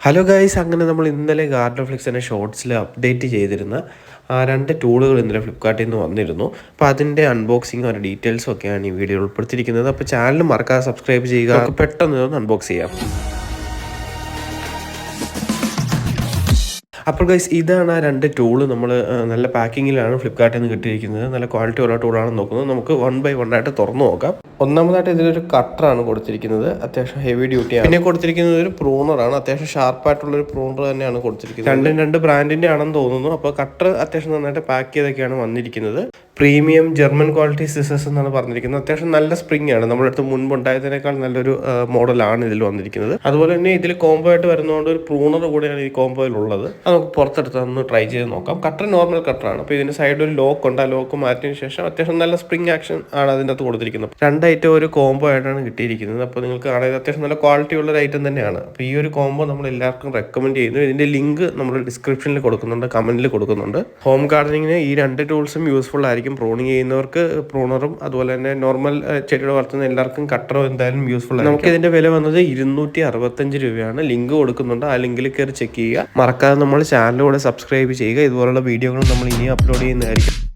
Hello guys അങ്ങനെ നമ്മൾ ഇന്നലെ ഗാർഡൻ ഫ്ലിക്സിന്റെ ഷോർട്സിൽ അപ്ഡേറ്റ് ചെയ്തിരുന്ന ആ രണ്ട് ടൂളുകൾ ഇന്നലെ ഫ്ലിപ്കാർട്ടിൽ നിന്ന് വന്നിരുന്നു. അപ്പോൾ അതിന്റെ അൺബോക്സിങ്ങും അതിന്റെ ഡീറ്റെയിൽസും ഒക്കെയാണ് ഈ വീഡിയോയിൽ ഉൾപ്പെടുത്തിയിരിക്കുന്നത്. അപ്പോൾ ചാനൽ മറക്കാതെ സബ്സ്ക്രൈബ് ചെയ്യുക. പെട്ടെന്ന് ഒന്ന് അൺബോക്സ് ചെയ്യാം. അപ്പോൾ ഗൈസ് ഇതാണ് ആ രണ്ട് ടൂൾ നമ്മൾ നല്ല പാക്കിങ്ങിലാണ് ഫ്ലിപ്കാർട്ടിൽ നിന്ന് കിട്ടിയിരിക്കുന്നത്. നല്ല ക്വാളിറ്റി ഉള്ള ടൂളാണെന്ന് നോക്കുന്നത്. നമുക്ക് വൺ ബൈ വൺ ആയിട്ട് തുറന്നു നോക്കാം. ഒന്നാമതായിട്ട് ഇതിലൊരു കട്ടറാണ് കൊടുത്തിരിക്കുന്നത്. അത്യാവശ്യം ഹെവി ഡ്യൂട്ടിയാണ് പിന്നെ കൊടുത്തിരിക്കുന്നത് ഒരു പ്രൂണറാണ് അത്യാവശ്യം ഷാർപ്പായിട്ടുള്ളൊരു പ്രൂണർ തന്നെയാണ് കൊടുത്തിരിക്കുന്നത്. രണ്ടും രണ്ട് ബ്രാൻഡിന്റെ ആണെന്ന് തോന്നുന്നു. അപ്പോൾ കട്ടർ അത്യാവശ്യം നന്നായിട്ട് പാക്ക് ചെയ്തൊക്കെയാണ് വന്നിരിക്കുന്നത്. പ്രീമിയം ജർമ്മൻ ക്വാളിറ്റി സിസേഴ്സ് എന്നാണ് പറഞ്ഞിരിക്കുന്നത്. അത്യാവശ്യം നല്ല സ്പ്രിംഗ് ആണ്. നമ്മുടെ അടുത്ത് മുൻപ് ഉണ്ടായതിനേക്കാൾ നല്ലൊരു മോഡലാണ് ഇതിൽ വന്നിരിക്കുന്നത്. അതുപോലെ തന്നെ ഇതിൽ കോംബോ ആയിട്ട് വരുന്നതുകൊണ്ട് ഒരു പ്രൂണർ കൂടെയാണ് ഈ കോംബോയിൽ ഉള്ളത്. അത് നമുക്ക് പുറത്തെടുത്ത് ഒന്ന് ട്രൈ ചെയ്ത് നോക്കാം. കട്ടർ നോർമൽ കട്ടറാണ് അപ്പോൾ ഇതിന്റെ സൈഡിൽ ഒരു ലോക്ക് ഉണ്ട്. ആ ലോക്ക് മാറ്റിയതിന് ശേഷം അത്യാവശ്യം നല്ല സ്പ്രിംഗ് ആക്ഷൻ ആണ് അതിന്റെ അകത്ത് കൊടുത്തിരിക്കുന്നത്. രണ്ട് ഐറ്റം ഒരു കോംബോ ആയിട്ടാണ് കിട്ടിയിരിക്കുന്നത്. അപ്പോൾ നിങ്ങൾക്ക് കാണാൻ അത്യാവശ്യം നല്ല ക്വാളിറ്റി ഉള്ള ഒരു ഐറ്റം തന്നെയാണ്. അപ്പോൾ ഈ ഒരു കോംബോ നമ്മൾ എല്ലാവർക്കും റെക്കമെൻഡ് ചെയ്യുന്നു. ഇതിന്റെ ലിങ്ക് നമ്മൾ ഡിസ്ക്രിപ്ഷനിൽ കൊടുക്കുന്നുണ്ട് കമന്റിൽ കൊടുക്കുന്നുണ്ട്. ഹോം ഗാർഡനിങ്ങിന് ഈ രണ്ട് ടൂൾസും യൂസ്ഫുൾ ആയിരിക്കും. പ്രൂണിങ് ചെയ്യുന്നവർക്ക് പ്രൂണറും അതുപോലെ തന്നെ നോർമൽ ചെടിയുടെ വളർത്തുന്ന എല്ലാവർക്കും കട്ടറും എന്തായാലും യൂസ്ഫുൾ ആണ് നമുക്ക് ഇതിന്റെ വില വന്നത് ഇരുന്നൂറ്റി അറുപത്തഞ്ച് രൂപയാണ്. ലിങ്ക് കൊടുക്കുന്നുണ്ട്. ആ ലിങ്കിൽ കയറി ചെക്ക് ചെയ്യുക. മറക്കാതെ നമ്മൾ ചാനലിലൂടെ സബ്സ്ക്രൈബ് ചെയ്യുക. ഇതുപോലുള്ള വീഡിയോകൾ നമ്മൾ ഇനിയും അപ്ലോഡ് ചെയ്യുന്നതായിരിക്കും.